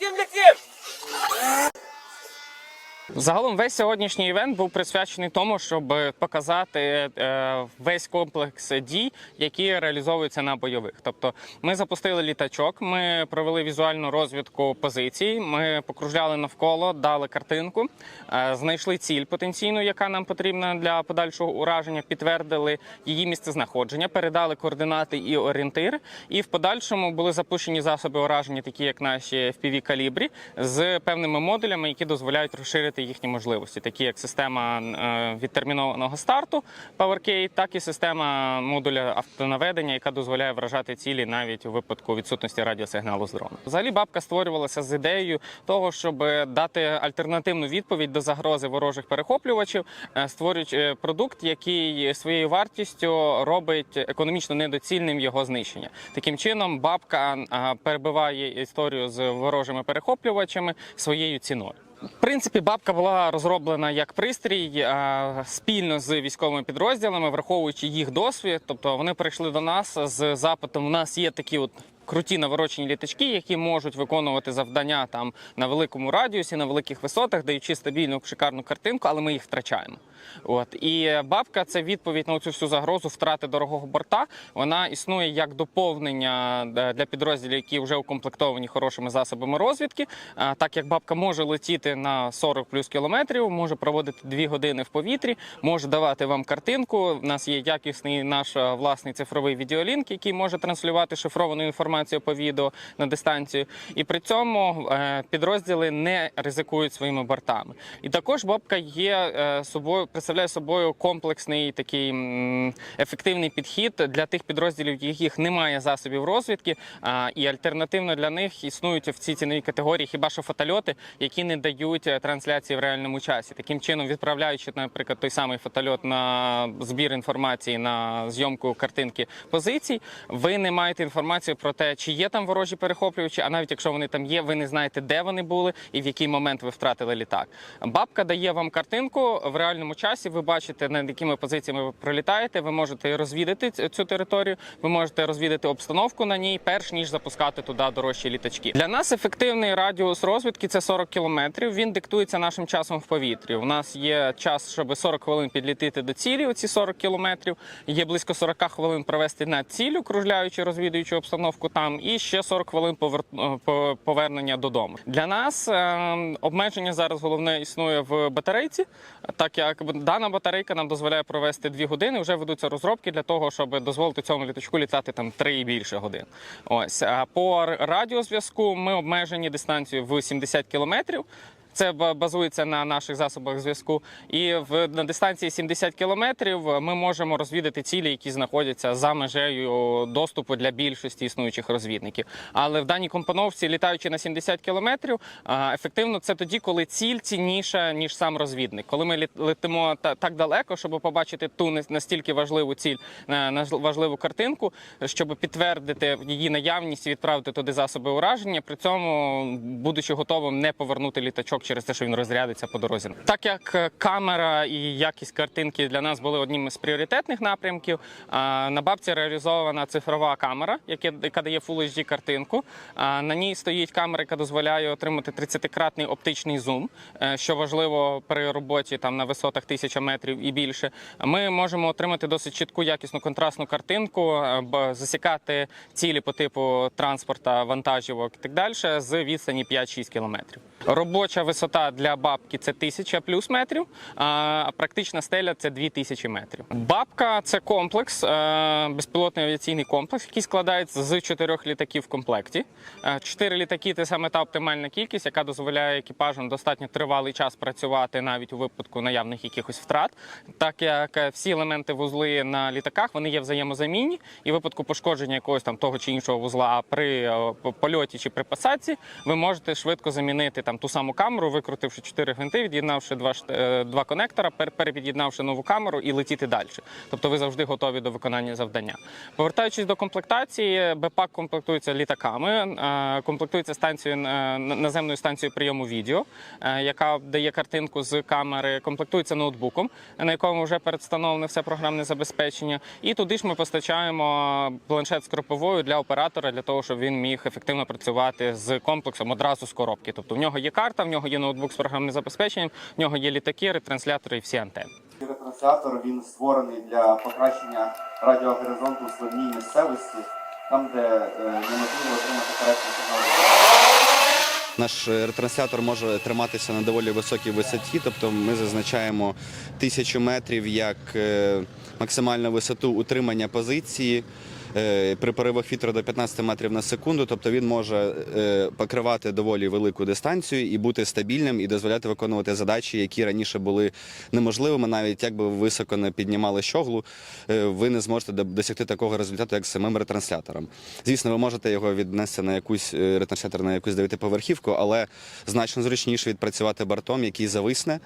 летим, летим! Загалом весь сьогоднішній івент був присвячений тому, щоб показати е, весь комплекс дій, які реалізовуються на бойових. Тобто, ми запустили літачок, ми провели візуальну розвідку позицій. Ми покружляли навколо, дали картинку, е, знайшли ціль потенційну, яка нам потрібна для подальшого ураження. Підтвердили її місцезнаходження, передали координати і орієнтир. І в подальшому були запущені засоби ураження, такі як наші fpv калібрі, з певними модулями, які дозволяють розширити їхні можливості, такі як система е, відтермінованого старту PowerKey, так і система модуля автонаведення, яка дозволяє вражати цілі навіть у випадку відсутності радіосигналу з дрона. Взагалі бабка створювалася з ідеєю того, щоб дати альтернативну відповідь до загрози ворожих перехоплювачів, е, створюючи продукт, який своєю вартістю робить економічно недоцільним його знищення. Таким чином, бабка е, перебиває історію з ворожими перехоплювачами своєю ціною. В принципі, бабка була розроблена як пристрій е, спільно з військовими підрозділами, враховуючи їх досвід. Тобто вони прийшли до нас з запитом. У нас є такі от. Круті наворочені літачки, які можуть виконувати завдання там на великому радіусі, на великих висотах, даючи стабільну шикарну картинку, але ми їх втрачаємо. От і бабка це відповідь на цю всю загрозу втрати дорогого борта. Вона існує як доповнення е, для підрозділів, які вже укомплектовані хорошими засобами розвідки. А, Так як бабка може летіти на 40 плюс кілометрів, може проводити 2 години в повітрі, може давати вам картинку. У нас є якісний наш е, власний цифровий відеолінк, який може транслювати шифровану інформацію по відео на дистанцію. І при цьому е, підрозділи не ризикують своїми бортами. І також бабка є е, собою, представляє собою комплексний такий ефективний підхід для тих підрозділів, яких немає засобів розвідки. І альтернативно для них існують в цій ціновій категорії хіба що фотольоти, які не дають е, трансляції в реальному часі. Таким чином, відправляючи, наприклад, той самий фотольот на збір інформації на зйомку картинки позицій, ви не маєте інформацію про те, чи є там ворожі перехоплювачі, а навіть якщо вони там є, ви не знаєте, де вони були і в який момент ви втратили літак. Бабка дає вам картинку в реальному часі. Ви бачите, над якими позиціями ви пролітаєте. Ви можете розвідати цю територію, ви можете розвідати обстановку на ній, перш ніж запускати туди дорожчі літачки. Для нас ефективний радіус розвідки це 40 кілометрів. Він диктується нашим часом в повітрі. У нас є час, щоб 40 хвилин підлітити до цілі. Оці 40 кілометрів. Є близько 40 хвилин провести над ціллю, кружляючи, розвідуючи обстановку там, і ще 40 хвилин повер- е, по- повернення додому. Для нас е, обмеження зараз головне існує в батарейці, так як дана батарейка нам дозволяє провести 2 години. Вже ведуться розробки для того, щоб дозволити цьому літачку літати там 3 і більше годин. Ось по радіозв'язку ми обмежені дистанцією в 70 кілометрів. Це базується на наших засобах зв'язку. І в на дистанції 70 кілометрів ми можемо розвідати цілі, які знаходяться за межею доступу для більшості існуючих розвідників. Але в даній компоновці, літаючи на 70 кілометрів, ефективно це тоді, коли ціль цінніша ніж сам розвідник. Коли ми летимо та- так далеко, щоб побачити ту настільки важливу ціль, важливу картинку, щоб підтвердити її наявність і відправити туди засоби ураження. При цьому, будучи готовим, не повернути літачок через те, що він розрядиться по дорозі. Так як е, камера і якість картинки для нас були одним з пріоритетних напрямків. На бабці реалізована цифрова камера, яка дає Full HD картинку. На ній стоїть камера, яка дозволяє отримати 30-кратний оптичний зум, е, що важливо при роботі там на висотах 1000 метрів і більше. Ми можемо отримати досить чітку якісну контрастну картинку, е, засікати цілі по типу транспорта, вантажівок і так далі з відстані 5-6 кілометрів. Робоча висота для бабки це 1000 плюс метрів, а практична стеля це 2000 метрів. Бабка це комплекс, е, безпілотний авіаційний комплекс, який складається з чотирьох літаків в комплекті. Е, Чотири літаки це саме та оптимальна кількість, яка дозволяє екіпажам достатньо тривалий час працювати навіть у випадку наявних якихось втрат, так як е, всі елементи вузли на літаках вони є взаємозамінні, і в випадку пошкодження якогось там того чи іншого вузла при польоті чи при посадці ви можете швидко замінити там ту саму камеру, викрутивши чотири гвинти, від'єднавши два, е, два конектора, пер- перепід'єднавши нову камеру і летіти далі. Тобто ви завжди готові до виконання завдання. Повертаючись до комплектації, БПАК комплектується літаками, е, комплектується станцією е, наземною станцією прийому відео, яка дає картинку з камери, комплектується ноутбуком, на якому вже передстановлене все програмне забезпечення. І туди ж ми постачаємо планшет з кроповою для оператора, для того, щоб він міг ефективно працювати з комплексом одразу з коробки. Тобто в нього є карта, в нього є ноутбук з програмним забезпеченням, в нього є літаки, ретранслятори і всі антени. Ретранслятор він створений для покращення радіогоризонту в сливній місцевості, там, де е, неможливо отримати коректний сигнал. Наш ретранслятор може триматися на доволі високій висоті, тобто ми зазначаємо тисячу метрів як е, максимальну висоту утримання позиції. Е, При поривах вітру до 15 метрів на секунду, тобто він може е, покривати доволі велику дистанцію і бути стабільним і дозволяти виконувати задачі, які раніше були неможливими, навіть якби ви високо не піднімали щоглу, е, ви не зможете досягти такого результату, як з самим ретранслятором. Звісно, ви можете його віднести на якусь ретранслятор на якусь дев'ятиповерхівку, але значно зручніше відпрацювати бортом, який зависне,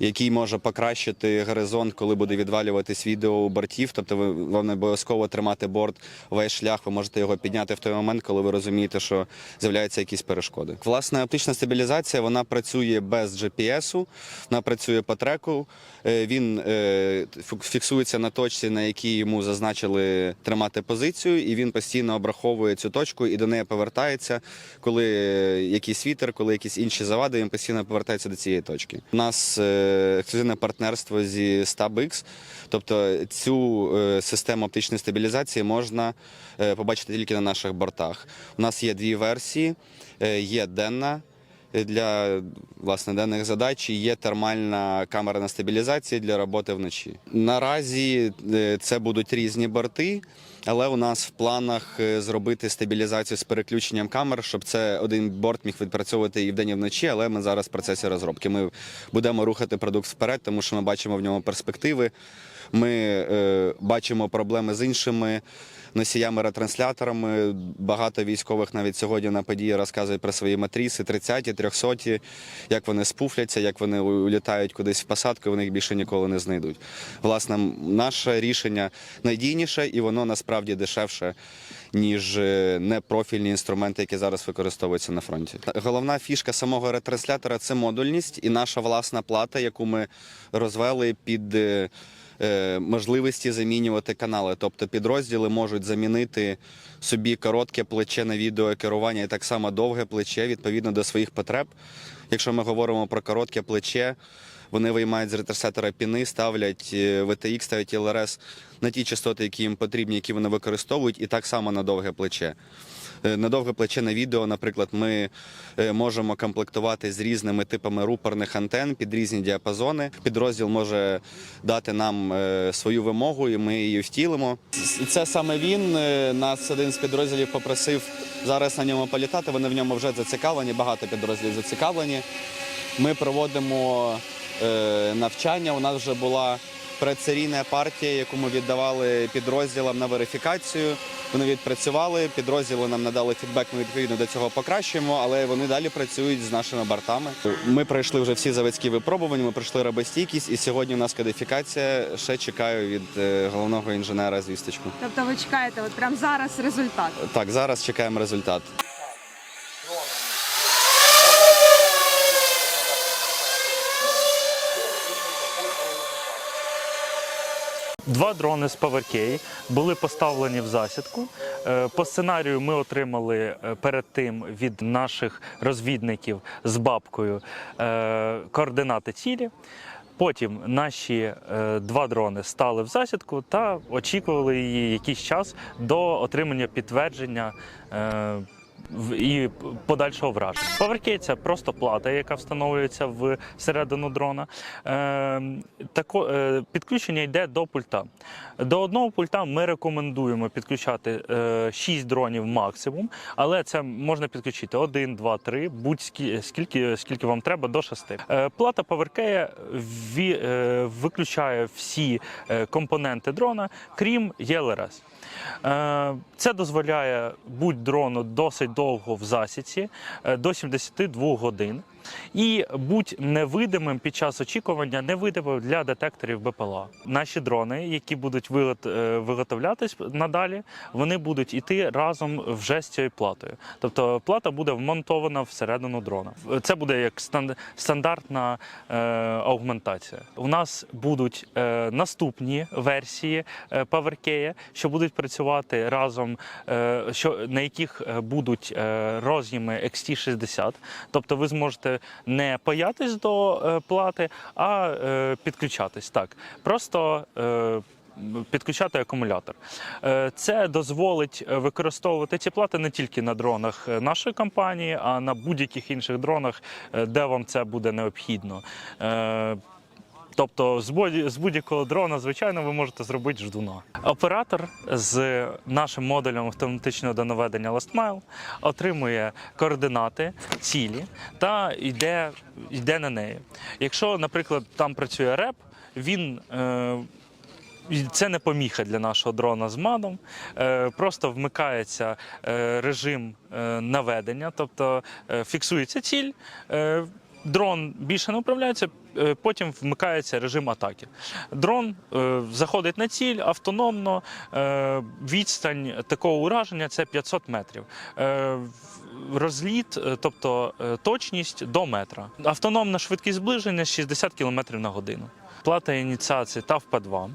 який може покращити горизонт, коли буде відвалюватись відео бортів. Тобто ви вам не обов'язково тримати борт весь шлях. Ви можете його підняти в той момент, коли ви розумієте, що з'являються якісь перешкоди. Власне, оптична стабілізація вона працює без GPS, вона працює по треку. Е, Він е, фіксується на точці, на якій йому зазначили тримати позицію, і він постійно обраховує цю точку і до неї повертається, коли е, якийсь вітер, коли якісь інші завади, він постійно повертається до цієї точки. У нас ексклюзивне партнерство зі StabX, тобто цю систему оптичної стабілізації можна е, побачити тільки на наших бортах. У нас є дві версії: Е, є денна для власне денних задач є термальна камерна стабілізація для роботи вночі. Наразі е, це будуть різні борти. Але у нас в планах е, зробити стабілізацію з переключенням камер, щоб це один борт міг відпрацьовувати і вдень, і вночі. Але ми зараз в процесі розробки. Ми будемо рухати продукт вперед, тому що ми бачимо в ньому перспективи. Ми е, бачимо проблеми з іншими носіями ретрансляторами. Багато військових навіть сьогодні на події розказують про свої матріси 30-ті, 300-ті, як вони спуфляться, як вони улітають кудись в посадку, вони їх більше ніколи не знайдуть. Власне, наше рішення надійніше і воно насправді дешевше. Ніж е, непрофільні інструменти, які зараз використовуються на фронті. Головна фішка самого ретранслятора це модульність і наша власна плата, яку ми розвели під е, е, можливості замінювати канали. Тобто підрозділи можуть замінити собі коротке плече на відеокерування і так само довге плече відповідно до своїх потреб. Якщо ми говоримо про коротке плече, вони виймають з ретрансатора піни, ставлять е, VTX, ставлять LRS на ті частоти, які їм потрібні, які вони використовують, і так само на довге плече. Е, На довге плече на відео, наприклад, ми е, можемо комплектувати з різними типами рупорних антен під різні діапазони. Підрозділ може дати нам е, свою вимогу, і ми її втілимо. Це саме він. Е, Нас один з підрозділів попросив зараз на ньому політати. Вони в ньому вже зацікавлені, багато підрозділів зацікавлені. Ми проводимо е, навчання. У нас вже була предсерійна партія, яку ми віддавали підрозділам на верифікацію. Вони відпрацювали, підрозділи нам надали фідбек. Ми відповідно до цього покращуємо, але вони далі працюють з нашими бортами. Ми пройшли вже всі заводські випробування. Ми пройшли робостійкість, і сьогодні у нас кодифікація. Ще чекаю від е, головного інженера звісточку. Тобто ви чекаєте от прямо зараз результат. Так, зараз чекаємо результат. Два дрони з PowerK були поставлені в засідку. Е, По сценарію ми отримали е, перед тим від наших розвідників з бабкою е, координати цілі. Потім наші два дрони стали в засідку та очікували її якийсь час до отримання підтвердження. Е, і подальшого враження. Поверхи просто плата, яка встановлюється в середину дрона. Е, тако, е, підключення йде до пульта. До одного пульта ми рекомендуємо підключати е, 6 дронів максимум, але це можна підключити 1, 2, 3, будь-скільки скільки, скільки вам треба до 6. Е, плата PowerKey ві- е, виключає всі е, компоненти дрона, крім ЄЛРС. Е, Це дозволяє будь дрону досить довго в засідці, е, до 72 годин. І будь невидимим під час очікування, невидимим для детекторів БПЛА. Наші дрони, які будуть е, виготовлятись надалі, вони будуть іти разом вже з цією платою. Тобто плата буде вмонтована всередину дрона. Це буде як стан- стандартна е, аугментація. У нас будуть е, наступні версії PowerKey, що будуть працювати разом, що, на яких будуть роз'єми XT60. Тобто ви зможете не паятись до е, плати, а е, підключатись. Так, просто. Е, Підключати акумулятор. Це дозволить використовувати ці плати не тільки на дронах нашої компанії, а на будь-яких інших дронах, де вам це буде необхідно. Тобто з будь- з будь-якого дрона, звичайно, ви можете зробити ждуна. Оператор з нашим модулем автоматичного донаведення Last Mile отримує координати цілі та йде, йде на неї. Якщо, наприклад, там працює реп, він. Е, це не поміха для нашого дрона з мадом. Е, просто вмикається е, режим е, наведення, тобто фіксується ціль. Дрон більше не управляється, потім вмикається режим атаки. Дрон е, заходить на ціль автономно. Е, відстань такого ураження це 500 метрів. Е, розліт, е, тобто е, точність до метра. Автономна швидкість зближення 60 км на годину. Плата ініціації ТАВ-П2.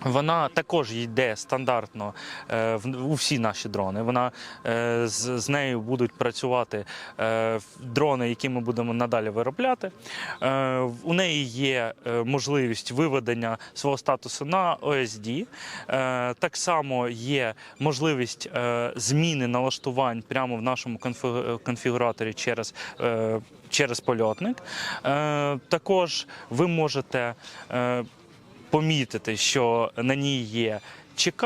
Вона також йде стандартно е, в- у всі наші дрони. Вона е, з, з нею будуть працювати е, дрони, які ми будемо надалі виробляти. Е, у неї є е, можливість виведення свого статусу на OSD. Е, так само є можливість е, зміни налаштувань прямо в нашому конфігураторі через. е, Через польотник. Е, також ви можете е, помітити, що на ній є ЧК.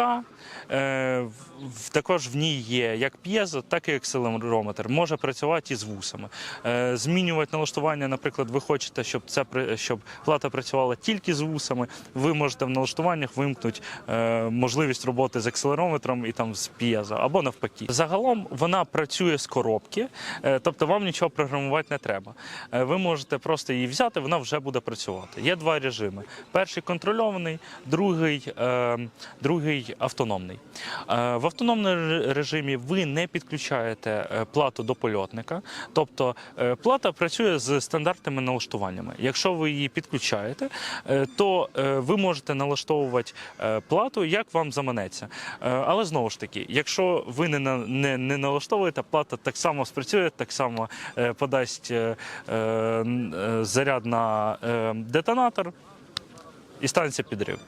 Також в ній є як п'єзо, так і акселерометр. Може працювати і з вусами. Е, змінювати налаштування, наприклад, ви хочете, щоб це щоб плата працювала тільки з вусами. Ви можете в налаштуваннях вимкнути е, можливість роботи з акселерометром і там з п'єзо, або навпаки. Загалом вона працює з коробки, е, тобто вам нічого програмувати не треба. Ви можете просто її взяти, вона вже буде працювати. Є два режими: перший контрольований, другий, другий автономний. Автономному режимі ви не підключаєте е, плату до польотника, тобто е, плата працює з стандартними налаштуваннями. Якщо ви її підключаєте, е, то ви можете налаштовувати плату, як вам заманеться. Але знову ж таки, якщо ви не, не, не налаштовуєте, плата так само спрацює, так само подасть заряд на детонатор і станеться підрив.